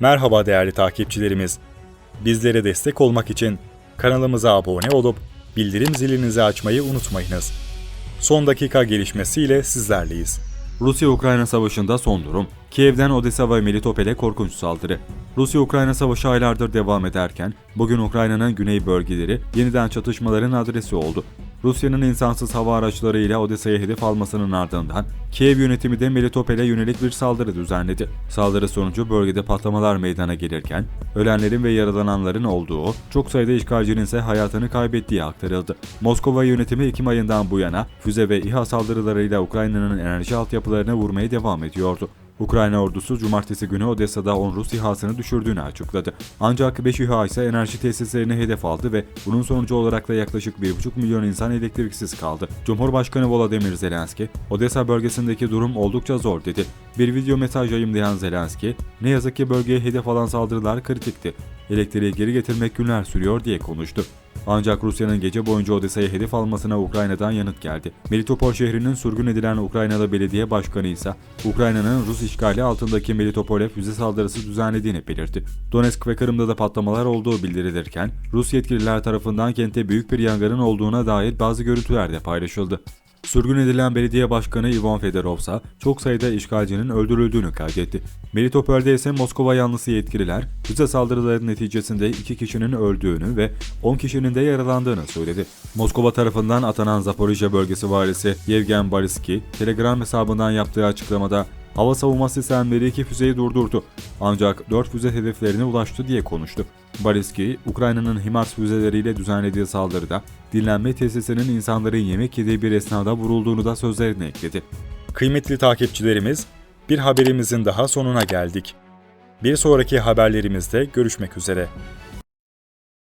Merhaba değerli takipçilerimiz. Bizlere destek olmak için kanalımıza abone olup bildirim zilinizi açmayı unutmayınız. Son dakika gelişmesiyle sizlerleyiz. Rusya-Ukrayna savaşında son durum. Kiev'den Odessa ve Melitopol'e korkunç saldırı. Rusya-Ukrayna savaşı aylardır devam ederken bugün Ukrayna'nın güney bölgeleri yeniden çatışmaların adresi oldu. Rusya'nın insansız hava araçlarıyla Odessa'ya hedef almasının ardından Kiev yönetimi de Melitopol'e yönelik bir saldırı düzenledi. Saldırı sonucu bölgede patlamalar meydana gelirken ölenlerin ve yaralananların olduğu, çok sayıda işgalcinin ise hayatını kaybettiği aktarıldı. Moskova yönetimi Ekim ayından bu yana füze ve İHA saldırılarıyla Ukrayna'nın enerji altyapılarına vurmaya devam ediyordu. Ukrayna ordusu cumartesi günü Odessa'da 10 Rus İHA'sını düşürdüğünü açıkladı. Ancak 5 İHA ise enerji tesislerini hedef aldı ve bunun sonucu olarak da yaklaşık 1,5 milyon insan elektriksiz kaldı. Cumhurbaşkanı Volodymyr Zelenski, Odessa bölgesindeki durum oldukça zor dedi. Bir video mesaj yayımlayan Zelenski, ne yazık ki bölgeye hedef alan saldırılar kritikti. Elektriği geri getirmek günler sürüyor diye konuştu. Ancak Rusya'nın gece boyunca Odessa'yı hedef almasına Ukrayna'dan yanıt geldi. Melitopol şehrinin sürgün edilen Ukraynalı belediye başkanı ise Ukrayna'nın Rus işgali altındaki Melitopol'e füze saldırısı düzenlediğini belirtti. Donetsk ve Kırım'da da patlamalar olduğu bildirilirken Rus yetkililer tarafından kente büyük bir yangının olduğuna dair bazı görüntüler de paylaşıldı. Sürgün edilen belediye başkanı Ivan Fedorov ise çok sayıda işgalcinin öldürüldüğünü kaydetti. Melitopol'de ise Moskova yanlısı yetkililer füze saldırıların neticesinde 2 kişinin öldüğünü ve 10 kişinin de yaralandığını söyledi. Moskova tarafından atanan Zaporijya bölgesi valisi Yevgen Bariski, Telegram hesabından yaptığı açıklamada hava savunma sistemleri iki füzeyi durdurdu ancak 4 füze hedeflerine ulaştı diye konuştu. Bariski, Ukrayna'nın HIMARS füzeleriyle düzenlediği saldırıda dinlenme tesisinin insanların yemek yediği bir esnada vurulduğunu da sözlerine ekledi. Kıymetli takipçilerimiz, bir haberimizin daha sonuna geldik. Bir sonraki haberlerimizde görüşmek üzere.